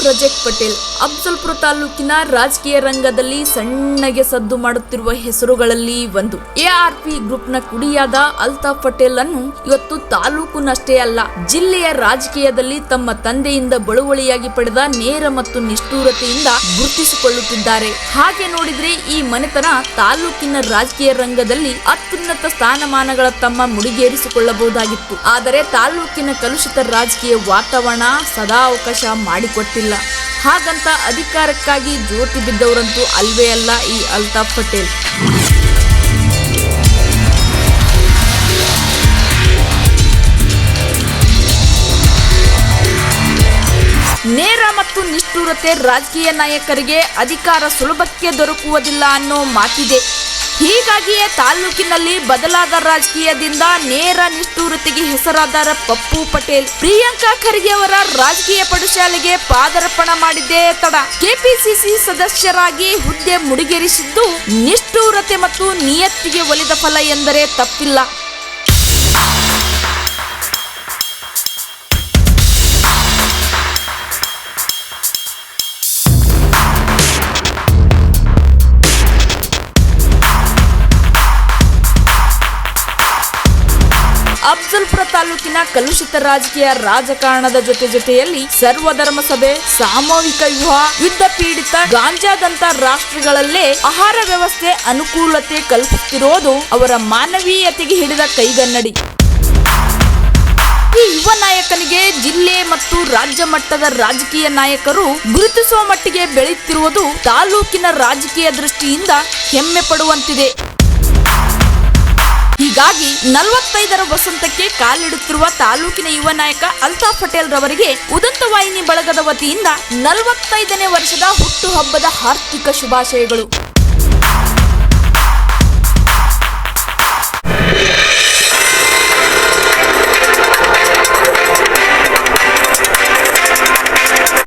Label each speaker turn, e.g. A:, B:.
A: Project Patel. Afzalpur ತಾಲೂಕಿನ ರಾಜಕೀಯ ರಂಗದಲ್ಲಿ ಸಣ್ಣಗೆ ಸದ್ದು ಮಾಡುತ್ತಿರುವ ಹೆಸರುಗಳಲ್ಲಿ ಒಂದು. ಎಆರ್ಪಿ ಗ್ರೂಪ್ನ ಕುಡಿಯಾದ ಅಲ್ತಾಫ್ ಪಟೇಲ್ ಅನ್ನು ಇವತ್ತು ತಾಲೂಕುನಷ್ಟೇ ಅಲ್ಲ, ಜಿಲ್ಲೆಯ ರಾಜಕೀಯದಲ್ಲಿ ತಮ್ಮ ತಂದೆಯಿಂದ ಬಳುವಳಿಯಾಗಿ ಪಡೆದ ನೇರ ಮತ್ತು ನಿಷ್ಠೂರತೆಯಿಂದ ಗುರುತಿಸಿಕೊಳ್ಳುತ್ತಿದ್ದಾರೆ. ಹಾಗೆ ನೋಡಿದ್ರೆ ಈ ಮನೆತನ ತಾಲೂಕಿನ ರಾಜಕೀಯ ರಂಗದಲ್ಲಿ ಅತ್ಯುನ್ನತ ಸ್ಥಾನಮಾನಗಳ ತಮ್ಮ ಮುಡಿಗೇರಿಸಿಕೊಳ್ಳಬಹುದಾಗಿತ್ತು. ಆದರೆ ತಾಲೂಕಿನ ಕಲುಷಿತ ರಾಜಕೀಯ ವಾತಾವರಣ ಸದಾ ಅವಕಾಶ ಮಾಡಿಕೊಟ್ಟಿಲ್ಲ ಹಾಗಂತ ಅಧಿಕಾರಕ್ಕಾಗಿ ಜ್ಯೋತಿ ಬಿದ್ದವರಂತೂ ಅಲ್ವೇ ಅಲ್ಲ ಈ ಅಲ್ತಾಫ್ ಪಟೇಲ್. ನೇರ ಮತ್ತು ನಿಷ್ಠೂರತೆ ರಾಜಕೀಯ ನಾಯಕರಿಗೆ ಅಧಿಕಾರ ಸುಲಭಕ್ಕೆ ದೊರಕುವುದಿಲ್ಲ ಅನ್ನೋ ಮಾತಿದೆ. ಹೀಗಾಗಿಯೇ ತಾಲೂಕಿನಲ್ಲಿ ಬದಲಾದ ರಾಜಕೀಯದಿಂದ ನೇರ ನಿಷ್ಠೂರತೆಗೆ ಹೆಸರಾದ ಪಪ್ಪು ಪಟೇಲ್. ಪ್ರಿಯಾಂಕಾ ಖರ್ಗೆ ಅವರ ರಾಜಕೀಯ ಪಡುಶಾಲೆಗೆ ಪಾದಾರ್ಪಣ ಮಾಡಿದ್ದೇ ತಡ. ಕೆಪಿಸಿಸಿ ಸದಸ್ಯರಾಗಿ ಹುದ್ದೆ ಮುಡಿಗೇರಿಸಿದ್ದು ನಿಷ್ಠೂರತೆ ಮತ್ತು ನಿಯತ್ತಿಗೆ ಒಲಿದ ಫಲ ಎಂದರೆ ತಪ್ಪಿಲ್ಲ. ಅಫ್ಜಲ್ಪುರ ತಾಲೂಕಿನ ಕಲುಷಿತ ರಾಜಕೀಯ ರಾಜಕಾರಣದ ಜೊತೆ ಜೊತೆಯಲ್ಲಿ ಸರ್ವಧರ್ಮ ಸಭೆ ಸಾಮೂಹಿಕ ವಿವಾಹ, ಯುದ್ಧ ಪೀಡಿತ, ಗಾಂಜಾದಂತ ರಾಷ್ಟ್ರಗಳಲ್ಲೇ ಆಹಾರ ವ್ಯವಸ್ಥೆ ಅನುಕೂಲತೆ ಕಲ್ಪಿಸುತ್ತಿರುವುದು ಅವರ ಮಾನವೀಯತೆಗೆ ಹಿಡಿದ ಕೈಗನ್ನಡಿ. ಈ ಯುವ ನಾಯಕನಿಗೆ ಜಿಲ್ಲೆ ಮತ್ತು ರಾಜ್ಯ ಮಟ್ಟದ ರಾಜಕೀಯ ನಾಯಕರು ಗುರುತಿಸುವ ಮಟ್ಟಿಗೆ ಬೆಳೆಯುತ್ತಿರುವುದು ತಾಲೂಕಿನ ರಾಜಕೀಯ ದೃಷ್ಟಿಯಿಂದ ಹೆಮ್ಮೆ ಪಡುವಂತಿದೆ. ಹೀಗಾಗಿ ನಲವತ್ತೈದರ ವಸಂತಕ್ಕೆ ಕಾಲಿಡುತ್ತಿರುವ ತಾಲೂಕಿನ ಯುವ ನಾಯಕ ಅಲ್ತಾಫ್ ಪಟೇಲ್ ರವರಿಗೆ ಉದಂತ ವಾಹಿನಿ ಬಳಗದ ವತಿಯಿಂದ ನಲವತ್ತೈದನೇ ವರ್ಷದ ಹುಟ್ಟುಹಬ್ಬದ ಹಾರ್ದಿಕ ಶುಭಾಶಯಗಳು.